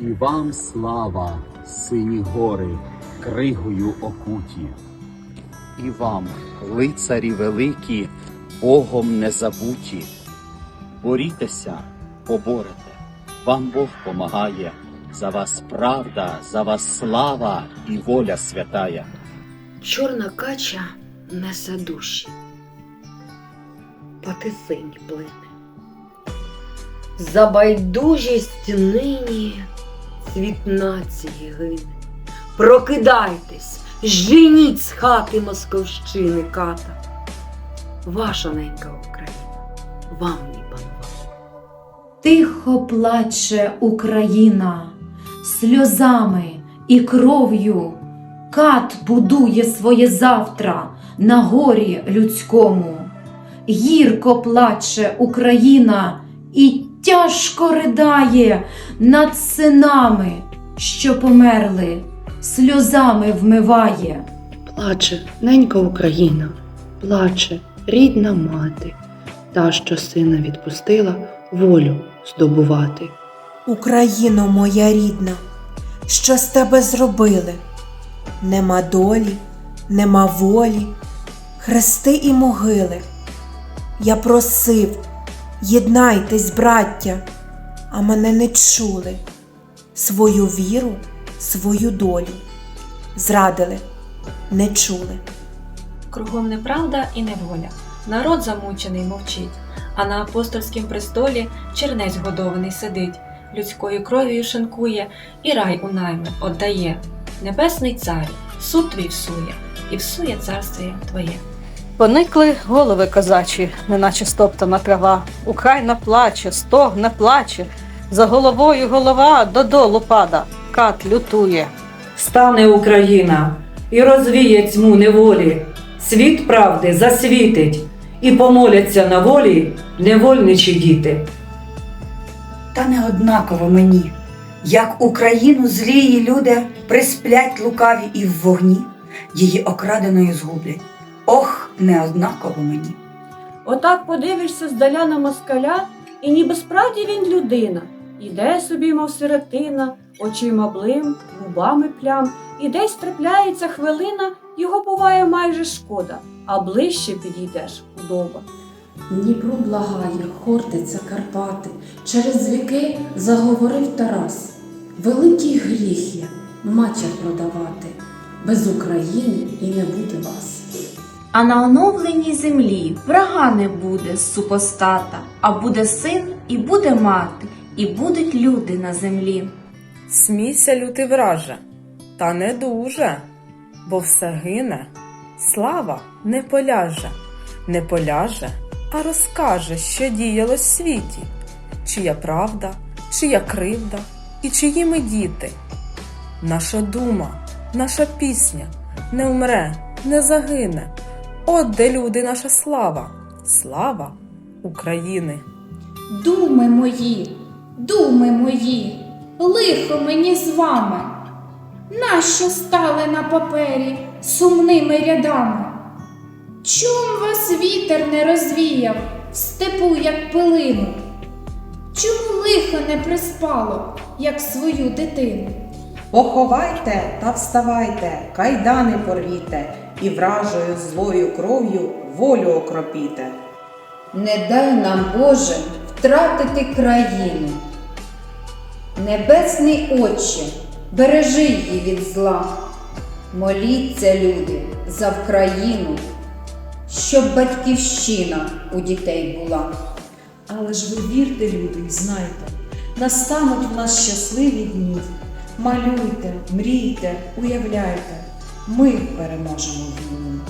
І вам слава, сині гори, кригою окуті. І вам, лицарі великі, Богом не забуті. Борітеся, поборете, вам Бог помагає. За вас правда, за вас слава і воля святая. Чорна кача несе душі, тисині плине. За байдужість нині світ нації гине. Прокидайтесь, женіть з хати московщини ката. Ваша ненька Україна, вам мій панва. Тихо плаче Україна, сльозами і кров'ю. Кат будує своє завтра на горі людському. Гірко плаче Україна і тяжко ридає над синами, що померли, сльозами вмиває. Плаче ненька Україна, плаче рідна мати, та, що сина відпустила волю здобувати. Україно моя рідна, що з тебе зробили? Нема долі, нема волі, хрести і могили. Я просив, єднайтесь, браття, а мене не чули. Свою віру, свою долю. Зрадили, не чули. Кругом неправда і неволя. Народ замучений мовчить, а на апостольськім престолі чернець годований сидить, людською кров'ю шинкує і рай у найми отдає. Небесний царю, суд твій всує, і всує царствіє твоє. Поникли голови козачі, неначе стоптана трава. Україна плаче, стогне плаче. За головою голова додолу пада, кат лютує. Стане Україна і розвіє тьму неволі, світ правди засвітить, і помоляться на волі невольничі діти. Та не однаково мені, як Україну злії люди присплять лукаві і в вогні, її окраденою згублять. Ох, не однаково мені. Отак подивишся здаля на москаля, і ніби справді він людина. Іде собі, мов сиротина, очима блим, губами плям, і десь трапляється хвилина, його буває майже шкода, а ближче підійдеш худоба. Дніпру благає, хортиця Карпати, через віки заговорив Тарас. Великий гріх є матір продавати, без України і не буде вас. А на оновленій землі врага не буде супостата, а буде син і буде мати, і будуть люди на землі. Смійся, лютий враже, та не дуже, бо все гине, слава не поляже, не поляже, а розкаже, що діялось в світі, чия правда, чия кривда і чиї ми діти. Наша дума, наша пісня не вмре, не загине. От де люди наша слава, слава України. Думи мої, думи мої, лихо мені з вами. Нащо стали на папері сумними рядами? Чом вас вітер не розвіяв в степу, як пилину? Чому лихо не приспало, як свою дитину? Поховайте та вставайте, кайдани порвіте, і вражою злою кров'ю волю окропіте. Не дай нам, Боже, втратити країну. Небесний Отче, бережи її від зла. Моліться, люди, за Вкраїну, щоб батьківщина у дітей була. Але ж ви вірте, люди, і знайте, настануть в нас щасливі дні. Малюйте, мрійте, уявляйте, ми переможемо війну.